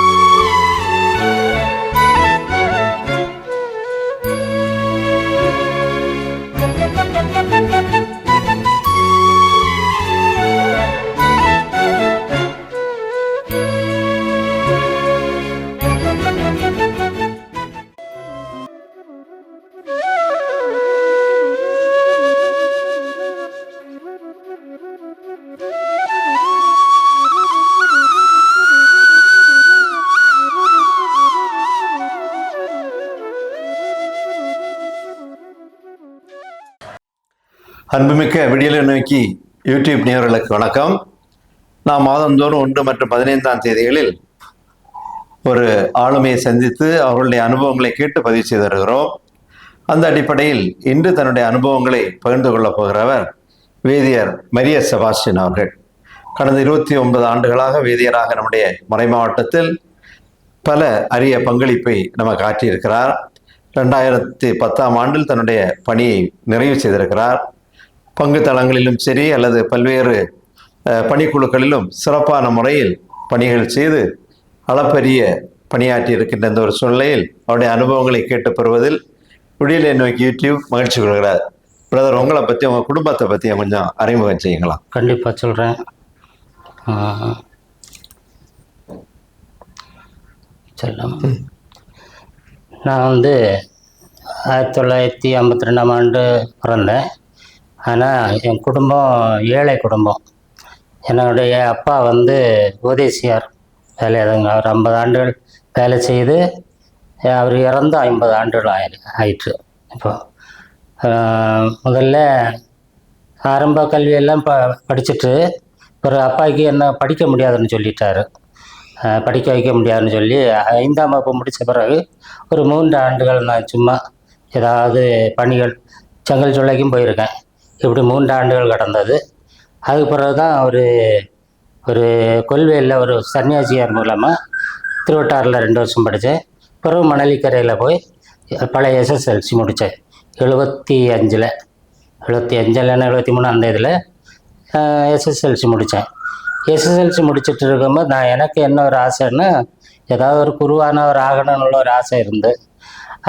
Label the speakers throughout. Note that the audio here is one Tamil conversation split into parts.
Speaker 1: thank you அன்புமிக்க விடியலை நோக்கி யூடியூப் நேயர்களுக்கு வணக்கம். நாம் மாதந்தோறும் ஒன்று மற்றும் பதினைந்தாம் தேதிகளில் ஒரு ஆளுமையை சந்தித்து அவர்களுடைய அனுபவங்களை கேட்டு பதிவு செய்து வருகிறோம். அந்த அடிப்படையில் இன்று தன்னுடைய அனுபவங்களை பகிர்ந்து கொள்ளப் போகிறவர் வேதியர் மரிய செபாஸ்டின் அவர்கள். கடந்த இருபத்தி ஒன்பது ஆண்டுகளாக வேதியராக நம்முடைய மறை மாவட்டத்தில் பல அரிய பங்களிப்பை நமக்கு ஆற்றியிருக்கிறார் ரெண்டாயிரத்தி பத்தாம் ஆண்டில் தன்னுடைய பணியை நிறைவு செய்திருக்கிறார். பங்கு தளங்களிலும் சரி அல்லது பல்வேறு பணிக்குழுக்களிலும் சிறப்பான முறையில் பணிகள் செய்து அளப்பரிய பணியாற்றி இருக்கின்ற இந்த ஒரு சூழ்நிலையில் அவருடைய அனுபவங்களை கேட்டு பெறுவதில் விடியலை நோக்கி யூடியூப் மகிழ்ச்சி கொள்கிறார். பிரதர் உங்களை பற்றி உங்கள் குடும்பத்தை பற்றி கொஞ்சம் அறிமுகம் செய்யுங்களா
Speaker 2: கண்டிப்பாக சொல்கிறேன் சொல்லலாம் நான் வந்து ஆயிரத்தி தொள்ளாயிரத்தி ஐம்பத்தி ரெண்டாம் ஆண்டு பிறந்தேன். ஆனால் என் குடும்பம் ஏழை குடும்பம். என்னுடைய அப்பா வந்து உதேசியார் வேலையாதங்க. அவர் ஐம்பது ஆண்டுகள் வேலை செய்து அவர் இறந்து ஐம்பது ஆண்டுகள் ஆயி ஆயிற்று. இப்போ முதல்ல ஆரம்ப கல்வியெல்லாம் ப படிச்சுட்டு ஒரு அப்பாவுக்கு என்ன படிக்க முடியாதுன்னு சொல்லிட்டாரு. படிக்க வைக்க முடியாதுன்னு சொல்லி ஐந்தாம் வகுப்பு முடித்த பிறகு ஒரு மூன்று ஆண்டுகள் நான் சும்மா ஏதாவது பணிகள் செங்கல் சொல்லைக்கும் போயிருக்கேன். இப்படி மூன்று ஆண்டுகள் கடந்தது. அதுக்கு பிறகு தான் ஒரு ஒரு கொள்வேலில் ஒரு சன்னியாசியார் மூலமாக திருவட்டாரில் ரெண்டு வருஷம் படித்தேன் பிறகு மணலிக்கரையில் போய் பழைய எஸ்எஸ்எல்சி முடித்தேன் எழுபத்தி அஞ்சில் எழுபத்தி அஞ்சில் எழுபத்தி மூணு அந்த இதில் எஸ்எஸ்எல்சி முடித்தேன் எஸ்எஸ்எல்சி முடிச்சிட்டு இருக்கும்போது நான் எனக்கு என்ன ஒரு ஆசைன்னா ஏதாவது ஒரு குருவானவர் ஆகணும்னு ஒரு ஆசை இருந்து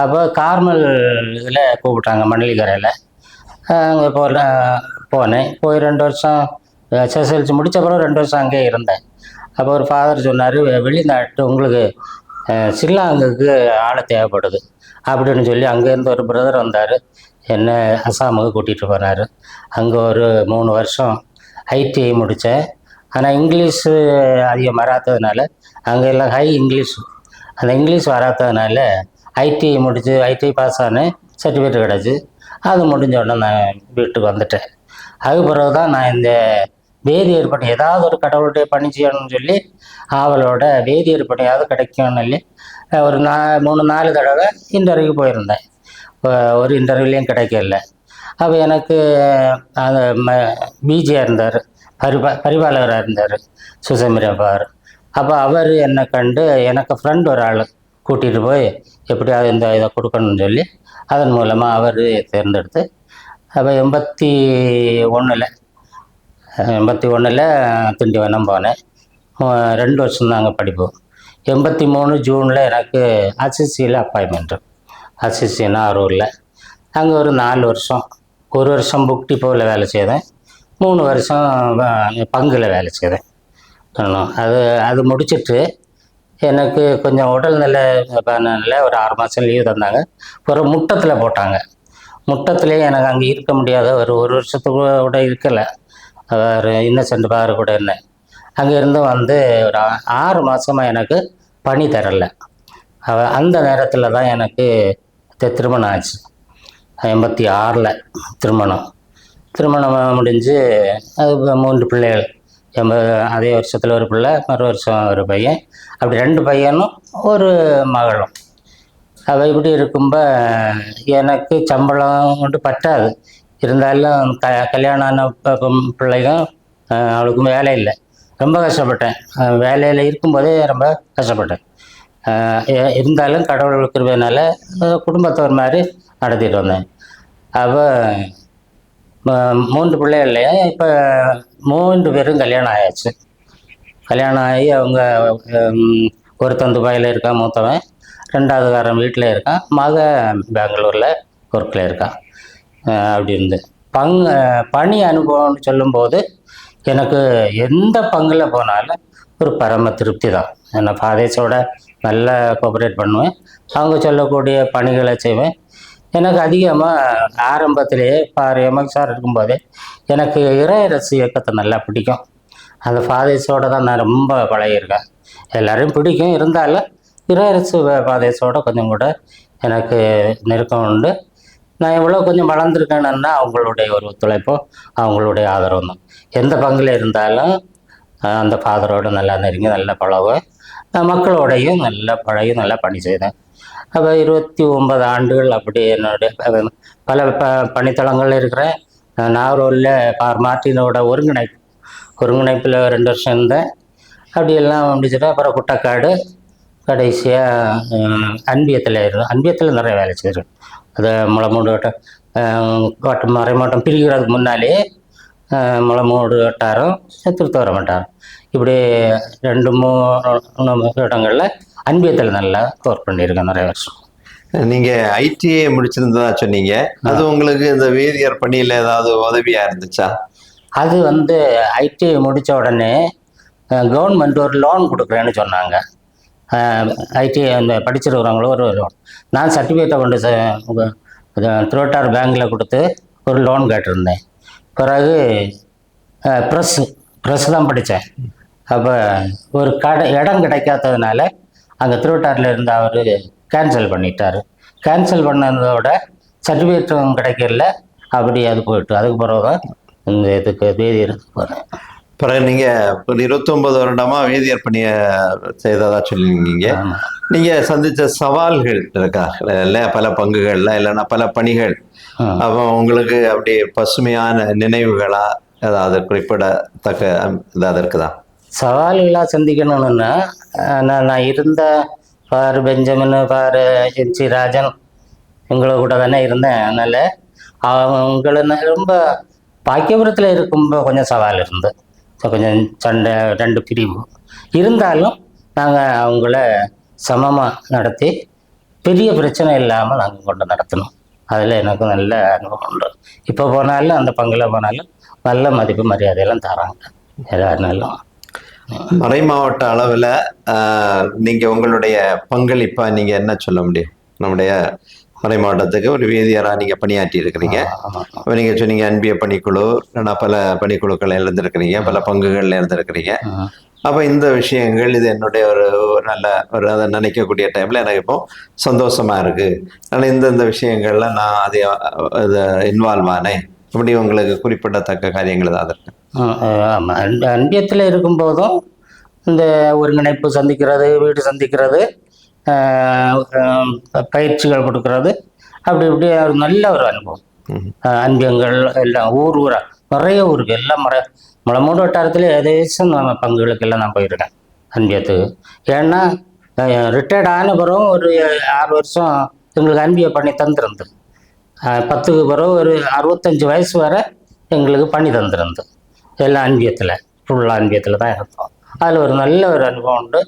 Speaker 2: அப்போ கார்மல் இதில் கூப்பிட்டாங்க மணலிக்கரையில். அங்கே போன போனேன். போய் ரெண்டு வருஷம் எஸ்எஸ்எல்சி முடித்த பிறகு ரெண்டு வருஷம் அங்கேயே இருந்தேன். அப்போ ஒரு ஃபாதர் சொன்னார் வெளிநாட்டு உங்களுக்கு அஹ், ஷில்லாங்குக்கு ஆளை தேவைப்படுது. அப்படின்னு சொல்லி அங்கேருந்து ஒரு பிரதர் வந்தார். என்னை அசாமுக்கு கூட்டிகிட்டு போனார். அங்கே ஒரு மூணு வருஷம் ஐடிஐ முடித்தேன் ஆனால் இங்கிலீஷு அதிகம் வராததுனால அங்கே எல்லாம் ஹை இங்கிலீஷ். அந்த இங்கிலீஷ் வராததுனால ஐடிஐ முடித்து ஐடிஐ பாஸ் ஆனேன். சர்டிஃபிகேட் கிடச்சி. அது முடிஞ்ச உடனே நான் வீட்டுக்கு வந்துட்டேன். அதுக்கு பிறகு தான் நான் இந்த வேதியர் பணி ஏதாவது ஒரு கடவுளுடைய பணி செய்யணும்னு சொல்லி ஆவலோட வேதியர் பணியாவது கிடைக்கும்னு சொல்லி ஒரு நா மூணு நாலு தடவை இன்டர்வியூ போயிருந்தேன். ஒரு இன்டர்வியூலையும் கிடைக்கல. அப்போ எனக்கு அது ம பிஜியாக இருந்தார். பரிபா பரிபாலகராக இருந்தார். சுசமிரபார் அப்போ அவர் என்னை கண்டு எனக்கு ஃப்ரெண்ட் ஒரு ஆள் கூட்டிகிட்டு போய் எப்படியாவது இந்த இதை கொடுக்கணும்னு சொல்லி அதன் மூலமாக அவர் தேர்ந்தெடுத்து அப்போ எண்பத்தி ஒன்றில் எண்பத்தி ஒன்றில் திண்டிவனம் போனேன். ரெண்டு வருஷம் தாங்க படிப்போம் எண்பத்தி மூணு ஜூனில் எனக்கு அசிசியில் அப்பாயின்மெண்ட்டு அசிசின்னா அரூரில். அங்கே ஒரு நாலு வருஷம். ஒரு வருஷம் புக் டிப்போவில் வேலை செய்தேன். மூணு வருஷம் பங்கில் பங்குல வேலை செய்தேன். அது அது முடிச்சிட்டு எனக்கு கொஞ்சம் உடல்நிலை நிலை ஒரு ஆறு மாதம் லீவு தந்தாங்க. ஒரு முட்டத்தில் போட்டாங்க. முட்டத்துலேயே எனக்கு அங்கே இருக்க முடியாத ஒரு ஒரு வருஷத்துக்கு கூட இருக்கலை. அவர் இன்னசென்ட் பாரு கூட என்ன அங்கே இருந்து வந்து ஒரு ஆ- ஆறு மாதமாக எனக்கு பணி தரலை. அந்த நேரத்தில் தான் எனக்கு திருமணம் ஆச்சு. எண்பத்தி ஆறில் திருமணம். திருமணம் முடிஞ்சு அது மூன்று பிள்ளைகள். எண்பது அதே வருஷத்தில் ஒரு பிள்ளை மறு வருஷம் ஒரு பையன். அப்படி ரெண்டு பையனும் ஒரு மகளும். அவள் இப்படி இருக்கும்ப எனக்கு சம்பளம் கொண்டு பட்டாது இருந்தாலும் க கல்யாணம் ஆன ப- பிள்ளைக்கும் அவளுக்கும் வேலை இல்லை. ரொம்ப கஷ்டப்பட்டேன். வேலையில் இருக்கும்போதே ரொம்ப கஷ்டப்பட்டேன். இருந்தாலும் கடவுள் இருக்கிறதுனால குடும்பத்தை ஒரு மாதிரி நடத்திட்டு வந்தேன். அவள் மூன்று பிள்ளைகள்லையே இப்போ மூன்று பேரும் கல்யாணம் ஆயாச்சு. கல்யாணம் ஆகி அவங்க ஒருத்தன் துபாயில் இருக்கான் மூத்தவன். ரெண்டாவதுக்காரன் வீட்டில் இருக்கான். மக பெங்களூரில் ஒர்க்கில் இருக்கான். அப்படி இருந்து. பங் பணி அனுபவம்னு சொல்லும்போது எனக்கு எந்த பங்கில் போனாலும் ஒரு பரம திருப்தி தான் நான் ஃபாதர்ஸோட நல்லா கோஆப்ரேட் பண்ணுவேன். அவங்க சொல்லக்கூடிய பணிகளை செய்வேன். எனக்கு அதிகமாக ஆரம்பத்திலேயே பாரு எம்எல் சார் இருக்கும்போதே எனக்கு இறையரசு இயக்கத்தை நல்லா பிடிக்கும். அந்த ஃபாதேஸோடு தான் நான் ரொம்ப பழகியிருக்கேன். எல்லோரையும் பிடிக்கும். இருந்தாலும் இறையரசு ஃபாதேஸோட கொஞ்சம் கூட எனக்கு நெருக்கம் உண்டு. நான் எவ்வளோ கொஞ்சம் வளர்ந்துருக்கேன்னா அவங்களுடைய ஒரு ஒத்துழைப்பும் அவங்களுடைய ஆதரவும் தான். எந்த பங்கில் இருந்தாலும் அந்த ஃபாதரோடு நல்லா நெருங்கி நல்லா பழகுவேன். மக்களோடையும் நல்லா பழகி நல்லா பணி செய்தேன் அப்போ இருபத்தி ஒன்பது ஆண்டுகள் அப்படி என்னுடைய பல ப பணித்தளங்கள் இருக்கிறேன் நாகரோலில் பார் மார்ட்டினோட ஒருங்கிணைப்பு. ஒருங்கிணைப்பில் ரெண்டு வருஷம் இருந்தேன். அப்படியெல்லாம் முடிச்சுட்டு அப்புறம் குட்டக்காடு கடைசியாக அன்பியத்தில் இருந்தோம் அன்பியத்தில் நிறைய வேலை செய்கிறேன் அது முளமூடு வட்டம் வட்டம் மறைமாவட்டம் பிரிக்கிறதுக்கு முன்னாலே முளமூடு வட்டாரம் திருத்தவரம் வட்டாரம் இப்படி ரெண்டு மூணு இடங்களில் அன்பியத்தில் நல்லா ஒர்க் பண்ணியிருக்கேன் நிறைய வருஷம்.
Speaker 1: நீங்க ஐடிஐ முடிச்சிருந்ததா சொன்னீங்க. அது உங்களுக்கு இந்த வேதியர் பணியில ஏதாவது உதவியா இருந்துச்சா?
Speaker 2: அது வந்து ஐடி முடித்த உடனே கவர்மெண்ட் ஒரு லோன் கொடுக்குறேன்னு சொன்னாங்க. ஐடி அந்த படிச்சிருக்கிறவங்களோ ஒரு லோன் நான் சர்டிஃபிகேட்டை கொண்டு திருவட்டார் பேங்க்கில் கொடுத்து ஒரு லோன் கேட்டிருந்தேன். பிறகு ப்ரெஸ் ப்ரெஸ் தான் படித்தேன் அப்போ ஒரு கடை இடம் கிடைக்காததுனால அங்கே திருவட்டாரில் இருந்த அவர் கேன்சல் பண்ணிட்டார். கேன்சல் பண்ணதோட சர்டிஃபிகேட்டும் கிடைக்கல. அப்படி அது போயிட்டு அதுக்கு பிறகு தான் இந்த இதுக்கு வேதியருக்கு போகிறேன்
Speaker 1: பிறகு நீங்க ஒரு இருபத்தொன்பது வருடமா வேதியர் பணிய செய்ததா சொல்லியிருக்கீங்க.
Speaker 2: ஆமாம்
Speaker 1: நீங்க சந்திச்ச சவால்கள் இருக்கா? இல்ல பல பங்குகள்ல இல்லைன்னா பல பணிகள். அப்போ உங்களுக்கு அப்படி பசுமையான நினைவுகளா ஏதாவது குறிப்பிடத்தக்க ஏதாவது இருக்குதா?
Speaker 2: சவால்களாக சந்திக்கணும்னா நான் நான் இருந்த பார் பெஞ்சமின் பார் என்சி ராஜன் கூட தானே இருந்தேன். அதனால் அவங்கள ரொம்ப பாக்கியபுரத்தில் இருக்கும்போது கொஞ்சம் சவால் இருந்து கொஞ்சம் சண்டை ரெண்டு பிரிவு. இருந்தாலும் நாங்கள் அவங்கள சமமாக நடத்தி பெரிய பிரச்சனை இல்லாமல் நாங்கள் கொண்டு நடத்தணும். அதில் எனக்கு நல்ல அனுபவம் உண்டு. இப்போ போனாலும் அந்த பங்கில் போனாலும் நல்ல மதிப்பு மரியாதையெல்லாம் தராங்க. எல்லாருனாலும்
Speaker 1: மறை மாவட்ட அளவில் நீங்க உங்களுடைய பங்களிப்பா நீங்க என்ன சொல்ல முடியும்? நம்முடைய மறை மாவட்டத்துக்கு ஒரு வேதியரா நீங்க பணியாற்றி இருக்கிறீங்க. நீங்க சொன்னீங்க அன்பிய பணிக்குழு இல்லைன்னா பல பணிக்குழுக்கள் இருந்திருக்கிறீங்க பல பங்குகள்ல இருந்திருக்கிறீங்க அப்ப இந்த விஷயங்கள் இது என்னுடைய ஒரு நல்ல ஒரு அதை நினைக்கக்கூடிய டைம்ல எனக்கு இப்போ சந்தோஷமா இருக்கு. ஆனால் இந்த இந்த விஷயங்கள்ல நான் அதை அதை இன்வால்வ் ஆனேன். இப்படி உங்களுக்கு குறிப்பிடத்தக்க காரியங்கள் ஏதாவது இருக்கு?
Speaker 2: ஆமாம் அன்ப அன்பியத்தில் இருக்கும்போதும் இந்த ஒருங்கிணைப்பு சந்திக்கிறது வீடு சந்திக்கிறது பயிற்சிகள் கொடுக்கறது அப்படி இப்படி ஒரு நல்ல ஒரு அனுபவம். அன்பியங்கள் எல்லாம் ஊர் ஊரா நிறைய ஊருக்கு எல்லாம் மறை முளமூடு வட்டாரத்தில் ஏதேசம் நம்ம பங்குகளுக்கு எல்லாம் நான் போயிருக்கேன் அன்பியத்துக்கு. ஏன்னா ரிட்டையர்ட் ஆன பிறகும் ஒரு ஆறு வருஷம் எங்களுக்கு அன்பிய பண்ணி தந்திருந்தது. ஆஹ் பத்துக்கு பிறகு ஒரு அறுபத்தஞ்சு வயசு வரை எங்களுக்கு பண்ணி தந்திருந்தது. எல்லாம் அன்பியத்தில் ஃபுல்லாக அன்பியத்தில் தான் இருந்தோம் அதில் ஒரு நல்ல ஒரு அனுபவம் உண்டு.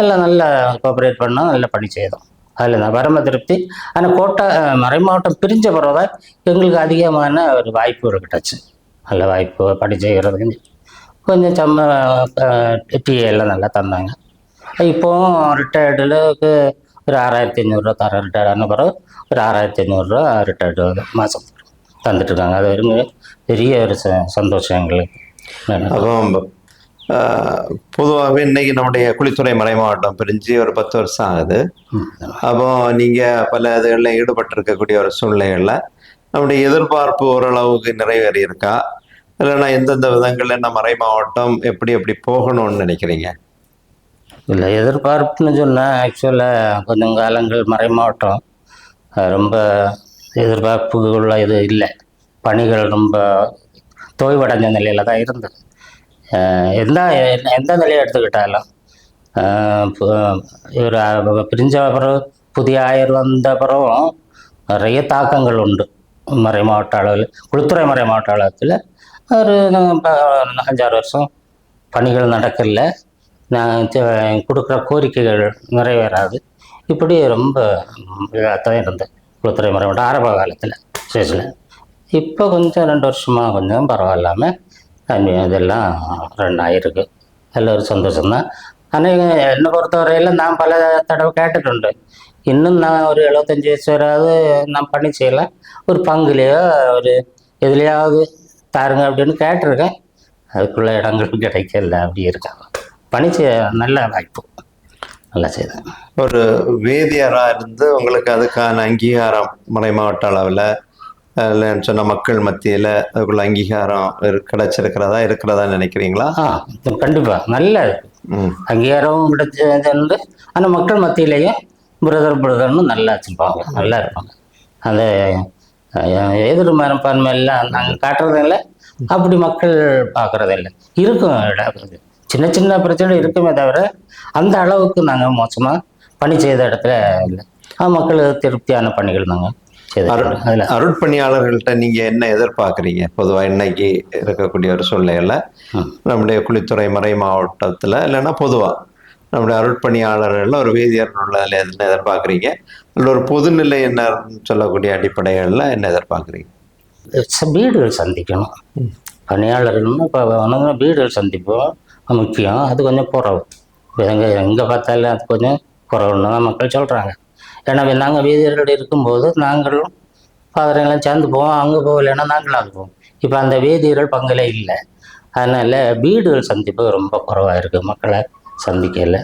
Speaker 2: எல்லாம் நல்லா கோஆப்ரேட் பண்ணோம் நல்லா பணி செய்தோம் அதில் நான் பரம திருப்தி. ஆனால் கோட்டை மறை மாவட்டம் பிரிஞ்ச பிறகு தான் எங்களுக்கு அதிகமான ஒரு வாய்ப்பு ஒரு கிடச்சி நல்ல வாய்ப்பு பணி செய்கிறதுக்கு கொஞ்சம் சம்ம டீ எல்லாம் நல்லா தந்தாங்க. இப்போவும் ரிட்டையர்டுக்கு ஒரு ஆறாயிரத்தி ஐநூறுரூவா தர ரிட்டையர்டான பிறகு ஒரு ஆறாயிரத்தி ஐநூறுரூவா ரிட்டையர்டு மாதம் தந்துட்டுருக்காங்க. அது ஒரு பெரிய ஒரு ச- சந்தோஷம் எங்களுக்கு.
Speaker 1: அப்போ பொதுவாகவே இன்னைக்கு நம்முடைய குளித்துறை மறை மாவட்டம் பிரிஞ்சு ஒரு பத்து வருஷம் ஆகுது. அப்போ நீங்க பல இதுகளில் ஈடுபட்டு இருக்கக்கூடிய ஒரு சூழ்நிலைகள்ல நம்முடைய எதிர்பார்ப்பு ஓரளவுக்கு நிறைவேறி இருக்கா இல்லைன்னா எந்தெந்த விதங்கள்ல நம்ம மறை மாவட்டம் எப்படி எப்படி போகணும்னு நினைக்கிறீங்க?
Speaker 2: இல்லை எதிர்பார்ப்புன்னு சொன்னால் ஆக்சுவலாக கொஞ்சம் காலங்கள் மறை மாவட்டம். ரொம்ப எதிர்பார்ப்புகளில் இது இல்லை. பணிகள் ரொம்ப தோய்வடைஞ்ச நிலையில் தான் இருந்தது. எந்த எந்த நிலையை எடுத்துக்கிட்டாலும் இவர் பிரிஞ்ச பிறகு புதிய ஆயர் வந்த பிறகும் நிறைய தாக்கங்கள் உண்டு. மறை மாவட்ட அளவில் குளித்துறை மறை மாவட்ட அளவில் ஒரு அஞ்சாறு வருஷம் பணிகள் நடக்கல. நான் கொடுக்குற கோரிக்கைகள் நிறைவேறாது. இப்படி ரொம்ப இதாகத்தான் இருந்தேன் குளத்துறை மறைமட்டம் ஆரம்ப காலத்தில் ஸ்டேஜில் இப்போ கொஞ்சம் ரெண்டு வருஷமாக கொஞ்சம் பரவாயில்லாமல் தண்ணி இதெல்லாம் ரன் ஆகிருக்கு எல்லோரும் ஒரு சந்தோஷம்தான். ஆனால் என்னை பொறுத்தவரையில் நான் பல தடவை கேட்டுட்டு இன்னும் நான் ஒரு எழுபத்தஞ்சி வயசு வராது நான் பண்ணி செய்யலாம் ஒரு பங்குலேயோ ஒரு எதுலேயாவது தாருங்க அப்படின்னு கேட்டிருக்கேன். அதுக்குள்ளே இடங்கள் கிடைக்கல அப்படி இருக்காங்க பணி செய்ய நல்ல வாய்ப்பு. நல்லா செய்தேன்.
Speaker 1: ஒரு வேதியராக இருந்து உங்களுக்கு அதுக்கான அங்கீகாரம் மறை மாவட்ட அளவில் இல்லைன்னு சொன்ன மக்கள் மத்தியில் அதுக்குள்ள அங்கீகாரம் கிடைச்சிருக்கிறதா இருக்கிறதா நினைக்கிறீங்களா?
Speaker 2: ஆ கண்டிப்பாக நல்ல அங்கீகாரமும் கிடைச்சது ஆனால் மக்கள் மத்தியிலேயும் பிரதர் பிரதர்னு நல்லா வச்சுருப்பாங்க. நல்லா இருப்பாங்க. அந்த எதிர் மனப்பான்மை எல்லாம் நாங்கள் காட்டுறதில்ல. அப்படி மக்கள் பார்க்குறதில்ல. இருக்கும் இடம். சின்ன சின்ன பிரச்சனை இருக்குமே தவிர அந்த அளவுக்கு நாங்கள் மோசமாக பணி செய்த இடத்துல இல்லை. ஆ, மக்களுக்கு திருப்தியான பணிகள் நாங்கள்
Speaker 1: அருட்பணியாளர்கள்ட்ட நீங்க என்ன எதிர்பார்க்குறீங்க? பொதுவாக இன்னைக்கு இருக்கக்கூடிய ஒரு சூழ்நிலையில். நம்முடைய குளித்துறை மறை மாவட்டத்தில் இல்லைன்னா பொதுவாக நம்முடைய அருட்பணியாளர்கள் ஒரு வேதியர் உள்ளதில் என்ன எதிர்பார்க்குறீங்க? இல்லை ஒரு பொதுநிலை என்ன சொல்லக்கூடிய அடிப்படைகளில் என்ன எதிர்பார்க்குறீங்க?
Speaker 2: வீடுகள் சந்திக்கணும். பணியாளர்கள்னு இப்போ வீடுகள் சந்திப்போம். முக்கியம் அது கொஞ்சம் குறவு. எங்கே எங்கே பார்த்தாலும் அது கொஞ்சம் குறவுன்னு தான் மக்கள் சொல்கிறாங்க ஏன்னா நாங்கள் வீதியர்கள் இருக்கும்போது நாங்களும் பாதரையெல்லாம் சேர்ந்து போவோம். அங்கே போகலைன்னா நாங்களும் அங்கே போவோம். இப்போ அந்த வேதியர்கள் பங்கிலே இல்லை. அதனால் வீடுகள் சந்திப்பு ரொம்ப குறவாக இருக்குது மக்களை சந்திக்கல.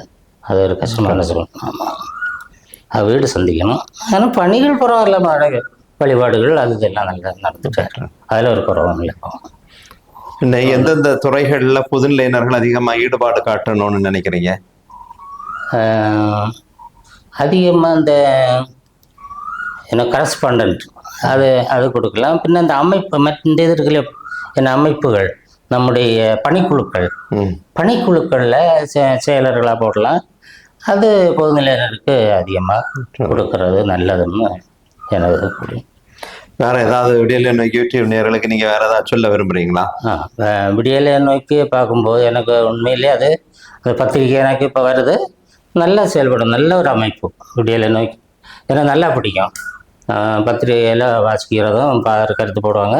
Speaker 2: அது ஒரு கஷ்டமான சொல்லணும் ஆமாம் அது வீடு சந்திக்கணும். ஆனால் பணிகள் பரவாயில்ல. வழிபாடுகள் அது இதெல்லாம் நல்லா நடந்துட்டு அதில் ஒரு குறவும் இல்லை.
Speaker 1: எந்தெந்த துறைகளில் பொதுநிலையினர்கள் அதிகமாக ஈடுபாடு காட்டணும்னு நினைக்கிறீங்க?
Speaker 2: அதிகமாக இந்த என்ன கரஸ்பாண்டன்ட் அது அது கொடுக்கலாம். பின்ன இந்த அமைப்பு மற்ற இந்த இது இருக்குல்ல என்ன அமைப்புகள் நம்முடைய பணிக்குழுக்கள். பணிக்குழுக்களில் செ செயலர்களாக போடலாம். அது பொதுநிலையினருக்கு அதிகமாக கொடுக்கறது நல்லதுன்னு எனது
Speaker 1: வேற ஏதாவது விடியல் என்ன யூடியூப் நேர்களுக்கு நீங்க வேற ஏதாவது சொல்ல விரும்புறீங்களா?
Speaker 2: விடியலை நோக்கி பார்க்கும்போது எனக்கு உண்மையிலே அது அந்த பத்திரிக்கை எனக்கு இப்போ வருது. நல்லா செயல்படும் நல்ல ஒரு அமைப்பு விடியலை நோக்கி. எனக்கு நல்லா பிடிக்கும். பத்திரிகையில் வாசிக்கிறதும் கருத்து போடுவாங்க.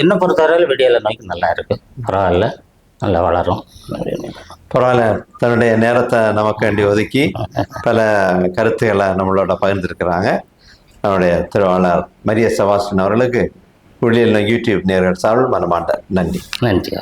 Speaker 2: என்னை பொறுத்தவரையில் விடியலை நோக்கி நல்லா இருக்குது பரவாயில்ல நல்லா வளரும்.
Speaker 1: பரவாயில்ல தன்னுடைய நேரத்தை நமக்காண்டி ஒதுக்கி பல கருத்துக்களை நம்மளோட பகிர்ந்திருக்கிறாங்க. நம்முடைய திருவாளர் மரிய செபாஸ்டின் அவர்களுக்கு விடியல் யூடியூப் நேர்கள் சார்பில் மனமாண்ட நன்றி.
Speaker 2: நன்றி.